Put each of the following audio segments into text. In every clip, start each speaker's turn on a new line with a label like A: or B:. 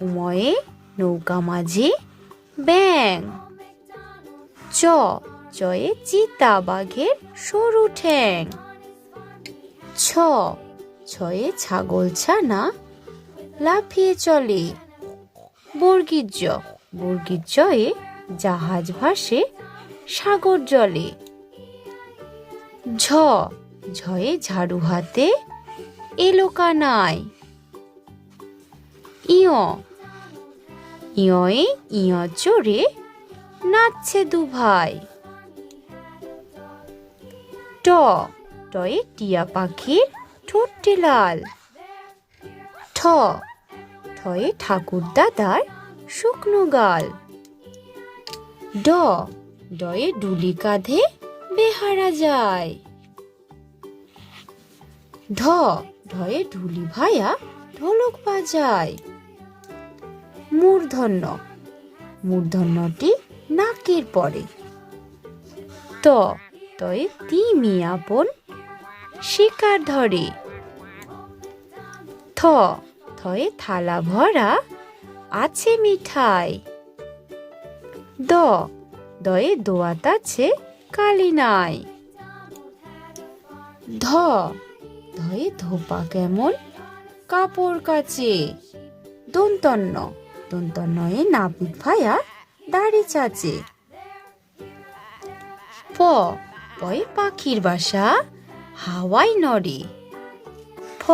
A: উময়ে নৌকা মাঝি ব্যাং। চ চয়ে চিতা বাঘের সরু ঠ্যাং। ছ, ছয়ে ছাগল ছানা লাফিয়ে চলে। বর্গীর জ জয়ে জাহাজ ভাসে সাগর জলে। ঝ, ঝয়ে ঝাড়ু হাতে এলো কানায়। ইয়। ইয়য়ে ইয় চড়ে নাচছে দু ভাই। ট, টয়ে টিয়া পাখির ঠোঁটটি লাল। ঠ ঠয়ে ঠাকুর দাদার শুকনো গাল। ড, ডয়ে ডুলি কাঁধে বেহারা যায়। ঢ ঢয়ে ঢুলি ভায়া ঢোলক বাজায়। মূর্ধন্য। মূর্ধন্যটি নাকের পরে। ত, তয়ে তিমি আপন শিকার ধরে। থ, থয়ে থালা ভরা আছে মিঠাই। দ, দয়ে দোয়াত আছে কালি নাই। ধ, ধয়ে ধোপা কেমন কাপড় কাচে। দন্তন্য দন্তন্নয়ে নাপিত ভায়া দাড়ি চাচে। প পয়ে পাখির বাসা হাওয়াই নড়ে। ফ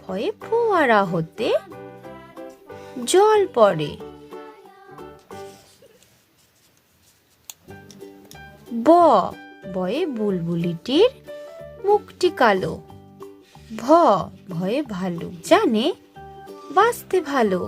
A: ফয়ে ফোয়ারা হতে জল পড়ে। ব বয়ে বুলবুলিটির মুখটি কালো। ভ, ভয়ে ভালুক জানে, বাঁচতে ভালো।